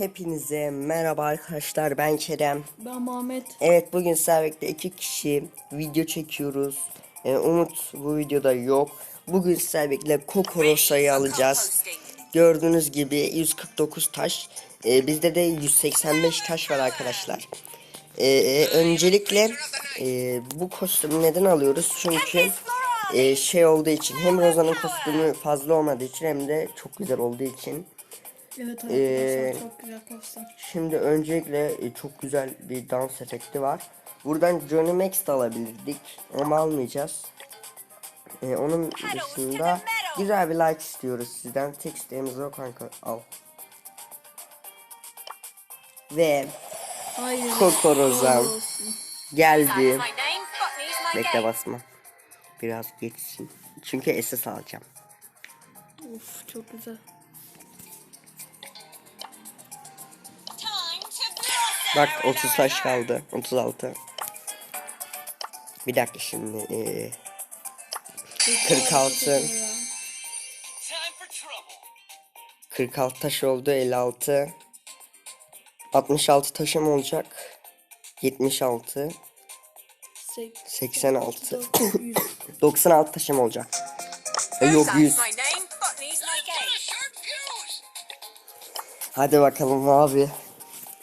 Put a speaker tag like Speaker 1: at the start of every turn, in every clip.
Speaker 1: Hepinize merhaba arkadaşlar ben Kerem.
Speaker 2: Ben Muhammed.
Speaker 1: Evet bugün sizlerle iki kişi video çekiyoruz. Ee, Umut bu videoda yok. Bugün sizlerle Kokorosa'yı alacağız. Gördüğünüz gibi 149 taş. Ee, bizde de 185 taş var arkadaşlar. Ee, öncelikle e, bu kostümü neden alıyoruz? Çünkü e, şey olduğu için hem Roza'nın kostümü fazla olmadığı için hem de çok güzel olduğu için.
Speaker 2: Evet arkadaşlar
Speaker 1: Ee,
Speaker 2: çok güzel kostüm.
Speaker 1: Şimdi öncelikle e, çok güzel bir dans efekti var. Buradan Johnny Max de alabilirdik ama almayacağız. E, onun dışında güzel bir like istiyoruz sizden. Tek isteğimiz o kanka al. Ve
Speaker 2: Hayır.
Speaker 1: Kokorozam geldi. Bekle basma. Biraz geçsin. Çünkü SS alacağım.
Speaker 2: Uf çok güzel.
Speaker 1: Bak 30 taş kaldı. 36. Bir dakika şimdi. e, 46.
Speaker 3: Time for trouble.
Speaker 1: 46 taş oldu 56 66 taşım olacak 76
Speaker 2: Sek-
Speaker 1: 86
Speaker 2: yüz.
Speaker 1: 96 taşım olacak E, yok 100
Speaker 3: That's my name, Botany's my game. Sharp fuse.
Speaker 1: hadi bakalım abi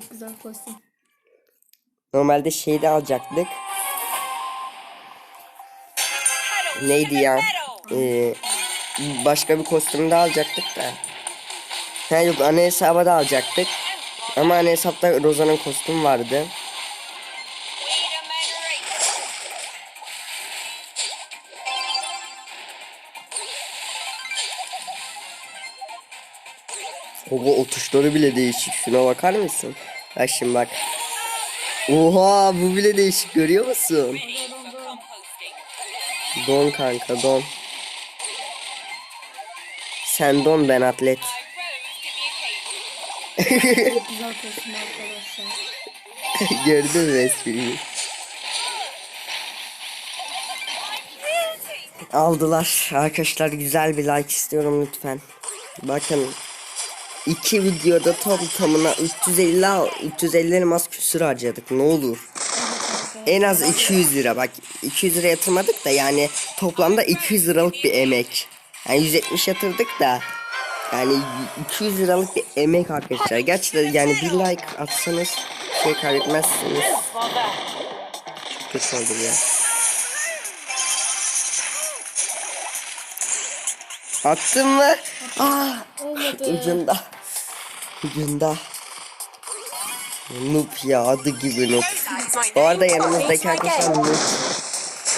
Speaker 2: Çok güzel kostüm.
Speaker 1: normalde şeyi de alacaktık neydi ya. Ee, başka bir kostüm de alacaktık da ha yok ana hesaba da alacaktık ama ana hesapta Roza'nın kostümü vardı. Oha o tuşları bile değişik. Şuna bakar mısın? Bak şimdi bak. Oha bu bile değişik görüyor musun? Don kanka don. Sen don ben atlet. Gördün mü espriyi? Aldılar. Arkadaşlar güzel bir like istiyorum lütfen. Bakın. İki videoda tam tamına 350 al- 350 elmas küsür harcadık. Ne olur. En az 200 lira bak 200 lira yatırmadık da yani toplamda 200 liralık bir emek. Yani 170 yatırdık da yani 200 liralık bir emek arkadaşlar. Gerçekten yani bir like atsanız şey kaybetmezsiniz. Çok kötü oldu ya. Attın mı? Aa,
Speaker 2: Olmadı.
Speaker 1: Ucunda. Ucunda. Noob ya adı gibi noob. Bu arada yanımızdaki arkadaşlar. Noob.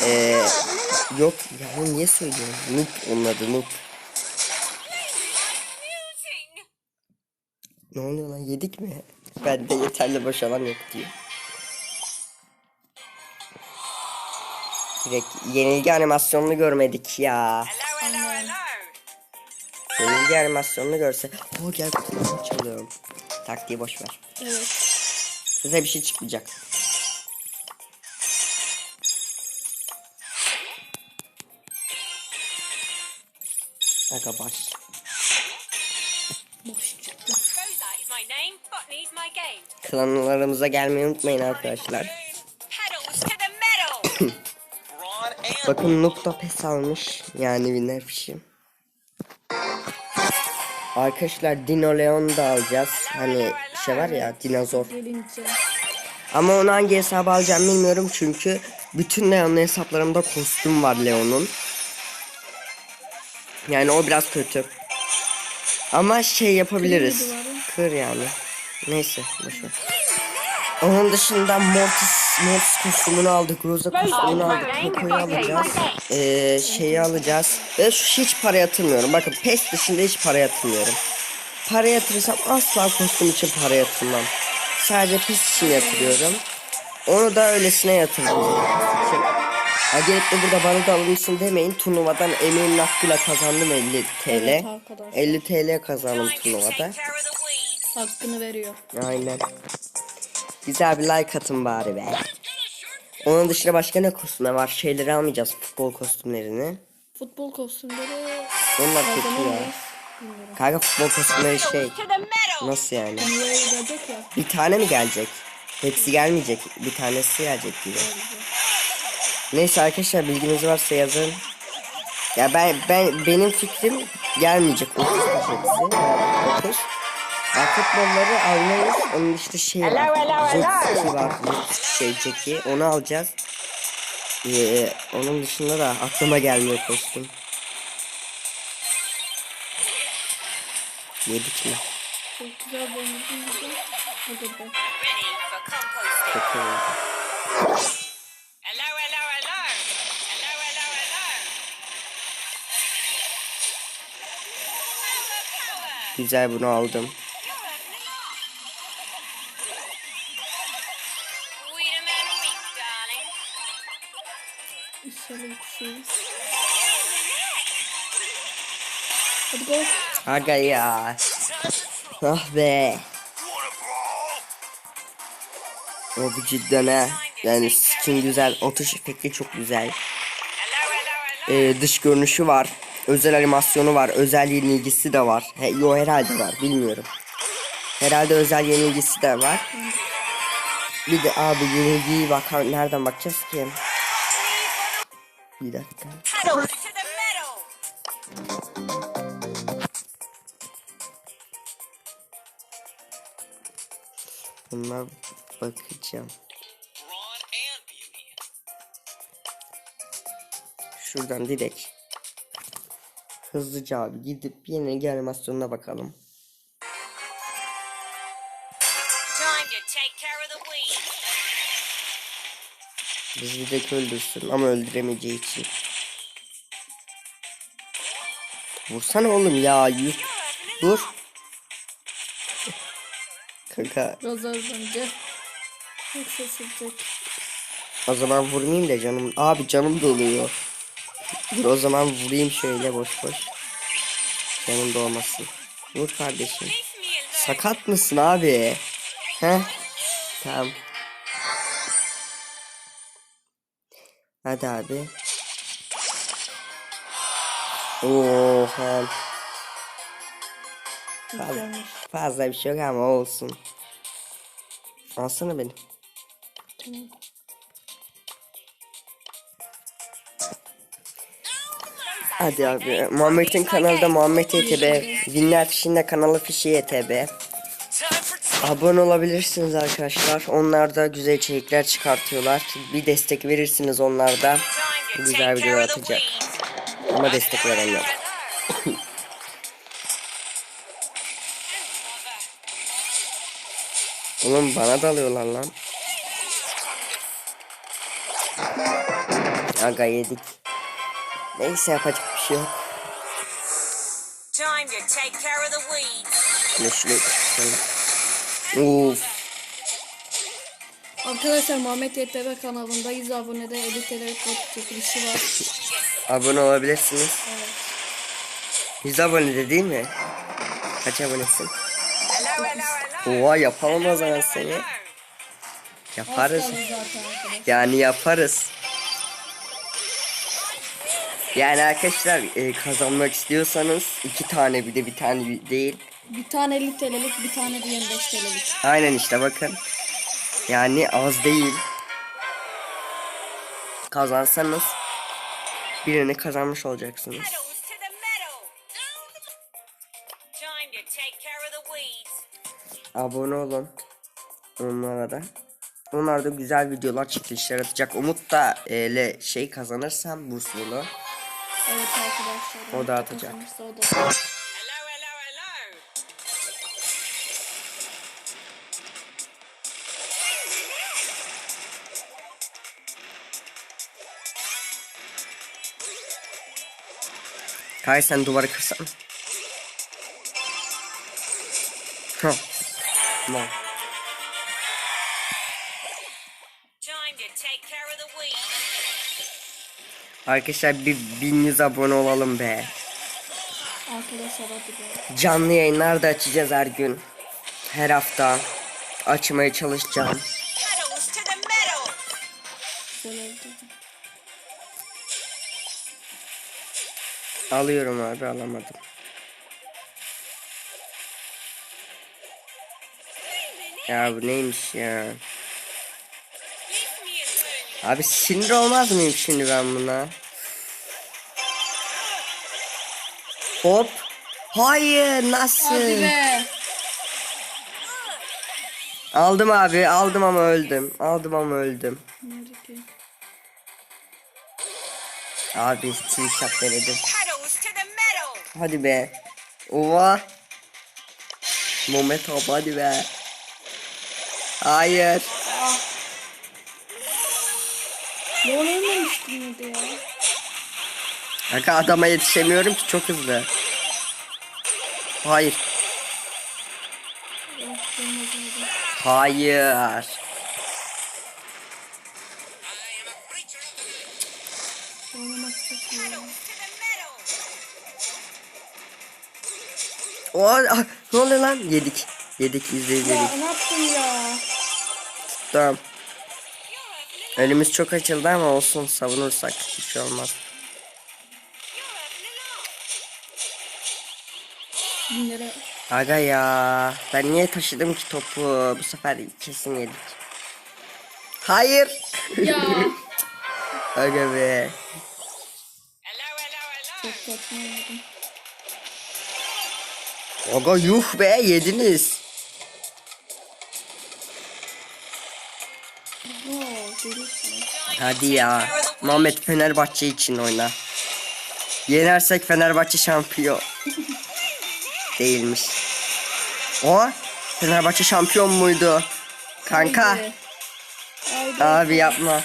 Speaker 1: Ee, yok ya niye söylüyorum? Noob onun adı Noob. Ne oluyor lan yedik mi? Bende yeterli boşalan yok diyor. Direkt yenilgi animasyonunu görmedik ya. Yenilgi animasyonunu görse. O gel kutumu açalım. Taktiği boş ver.
Speaker 2: Evet.
Speaker 1: Size bir şey çıkmayacak. Aga baş. Klanlarımıza gelmeyi unutmayın arkadaşlar. Bakın Noob da pes almış. Yani bir nefşim. Arkadaşlar Dino Leon da alacağız. Hani şey var ya dinozor. Ama onu hangi hesaba alacağım bilmiyorum çünkü bütün Leon'un hesaplarımda kostüm var Leon'un. Yani o biraz kötü. Ama şey yapabiliriz.
Speaker 2: Kır
Speaker 1: yani. Neyse boşver. Onun dışında Mortis, Mortis kostümünü aldık, Rosa kostümünü aldık, Poco'yu alacağız. Ee, şeyi alacağız. Ve şu hiç para yatırmıyorum. Bakın PES dışında hiç para yatırmıyorum. Para yatırırsam asla kostüm için para yatırmam. Sadece PES için yatırıyorum. Onu da öylesine yatırdım. Ha gelip de burada bana da almışsın demeyin. Turnuvadan emeğimin hakkıyla kazandım 50 TL.
Speaker 2: Evet arkadaşlar.
Speaker 1: 50 TL kazandım turnuvada.
Speaker 2: Hakkını veriyor.
Speaker 1: Aynen. Güzel bir like atın bari be. Onun dışında başka ne kostümler var? Şeyleri almayacağız futbol kostümlerini.
Speaker 2: Futbol kostümleri
Speaker 1: Onlar kötü ya.
Speaker 2: Bilmiyorum.
Speaker 1: Kanka futbol kostümleri şey. Nasıl yani?
Speaker 2: Ya.
Speaker 1: Bir tane mi gelecek? Hepsi gelmeyecek. Bir tanesi gelecek gibi. Neyse arkadaşlar bilginiz varsa yazın. Ya ben ben benim fikrim gelmeyecek 30 hepsi. 30. Ya futbolları almayız. Onun işte şey var. Jet ski var. Şey Jackie. Onu alacağız. Ee, onun dışında da aklıma gelmiyor kostüm. Yedik mi?
Speaker 2: Çok güzel. Hadi be.
Speaker 1: Çok iyi
Speaker 3: power.
Speaker 1: Güzel bunu aldım.
Speaker 2: Hadi go.
Speaker 1: Aga ya. Ah be. O bu cidden ha. Yani skin güzel. Atış efekti çok güzel. Ee, dış görünüşü var. Özel animasyonu var. Özel yenilgisi de var. He, yo herhalde var. Bilmiyorum. Herhalde özel yenilgisi de var. Bir de abi yenilgiyi bak nereden bakacağız ki? Bir dakika. Bunlar bakacağım. Şuradan direkt hızlıca abi gidip yenilgi animasyonuna bakalım. Bizi direkt öldürsün ama öldüremeyeceği için. Vursana oğlum ya yük. Dur. Kanka.
Speaker 2: Yoksa sıcak.
Speaker 1: o zaman vurmayayım da canım. Abi canım doluyor. Dur o zaman vurayım şöyle boş boş. Canım dolmasın. Vur kardeşim. Sakat mısın abi? He? Tamam. Hadi abi. Oha. Fazla, fazla bir şey yok ama olsun. Alsana beni.
Speaker 2: Tamam.
Speaker 1: Hadi abi. Muhammed'in kanalda Muhammed YTB. Winner Fiş'in de kanalı Fişi YTB. Abone olabilirsiniz arkadaşlar. Onlar da güzel içerikler çıkartıyorlar. Bir destek verirsiniz onlar da. Güzel video atacak. Ama destek verenler. Oğlum bana dalıyorlar lan. Aga yedik. Neyse yapacak bir şey yok.
Speaker 3: Time to take care of the weeds.
Speaker 1: Şöyle Uf.
Speaker 2: Arkadaşlar Muhammed YTV kanalında 100 abonede 50 TL kod çekilişi var.
Speaker 1: Abone olabilirsiniz.
Speaker 2: Evet.
Speaker 1: 100 abone değil mi? Kaç abonesin? Oha yapalım o zaman seni. Yaparız. Yani yaparız. Yani arkadaşlar e, kazanmak istiyorsanız iki tane bir de bir tane değil.
Speaker 2: Bir tane 50 TL'lik bir tane de 25 TL'lik.
Speaker 1: Aynen işte bakın. Yani az değil. Kazansanız birini kazanmış olacaksınız. Abone olun. Onlara da. Onlar da güzel videolar çekilişler atacak. Umut da e, ile şey kazanırsam burslu.
Speaker 2: Evet arkadaşlar.
Speaker 1: O da atacak.
Speaker 2: Kazanırsa O da.
Speaker 3: Hello,
Speaker 1: Kay sen duvarı kırsan. Hah. Tamam. Arkadaşlar bir 1100 abone olalım be.
Speaker 2: Arkadaşlar hadi be.
Speaker 1: Canlı yayınlar da açacağız her gün. Her hafta. Açmaya çalışacağım. Alıyorum abi alamadım. Ya bu neymiş ya? Abi sinir olmaz mıyım şimdi ben buna? Hop. Hayır nasıl?
Speaker 2: Hadi be.
Speaker 1: Aldım abi aldım ama öldüm. Aldım ama öldüm.
Speaker 2: Nerede ki?
Speaker 1: Abi two shot denedim. Hadi be. Ova. Mehmet abi hadi be. Hayır.
Speaker 2: Ne oynamıştım nerede ya?
Speaker 1: Kanka adama yetişemiyorum ki çok hızlı. Hayır.
Speaker 2: Oldu.
Speaker 1: Hayır. O ah, ne oluyor lan? Yedik. Yedik yedik.
Speaker 2: Ya ne yaptın ya?
Speaker 1: Tamam. Önümüz çok açıldı ama olsun savunursak bir şey olmaz.
Speaker 2: Bin lira.
Speaker 1: Aga ya. Ben niye taşıdım ki topu? Bu sefer kesin yedik. Hayır.
Speaker 2: Ya.
Speaker 1: Aga be.
Speaker 2: Çok.
Speaker 1: Aga yuh be yediniz. Hadi ya. Muhammed Fenerbahçe için oyna. Yenersek Fenerbahçe şampiyon. Değilmiş. O Fenerbahçe şampiyon muydu? Kanka.
Speaker 2: Haydi. Haydi.
Speaker 1: Abi yapma.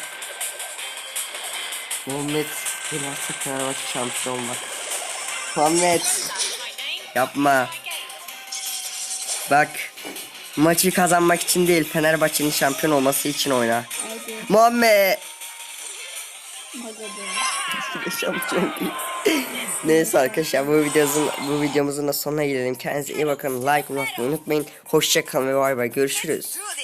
Speaker 1: Muhammed yenersek Fenerbahçe şampiyon bak. Muhammed yapma. Bak. Maçı kazanmak için değil Fenerbahçe'nin şampiyon olması için oyna.
Speaker 2: Haydi.
Speaker 1: Muhammed. Şampiyon değil. Neyse arkadaşlar bu videomuzun bu videomuzun da sonuna gelelim. Kendinize iyi bakın. Like atmayı unutmayın. Hoşça kalın ve bay bay. Görüşürüz.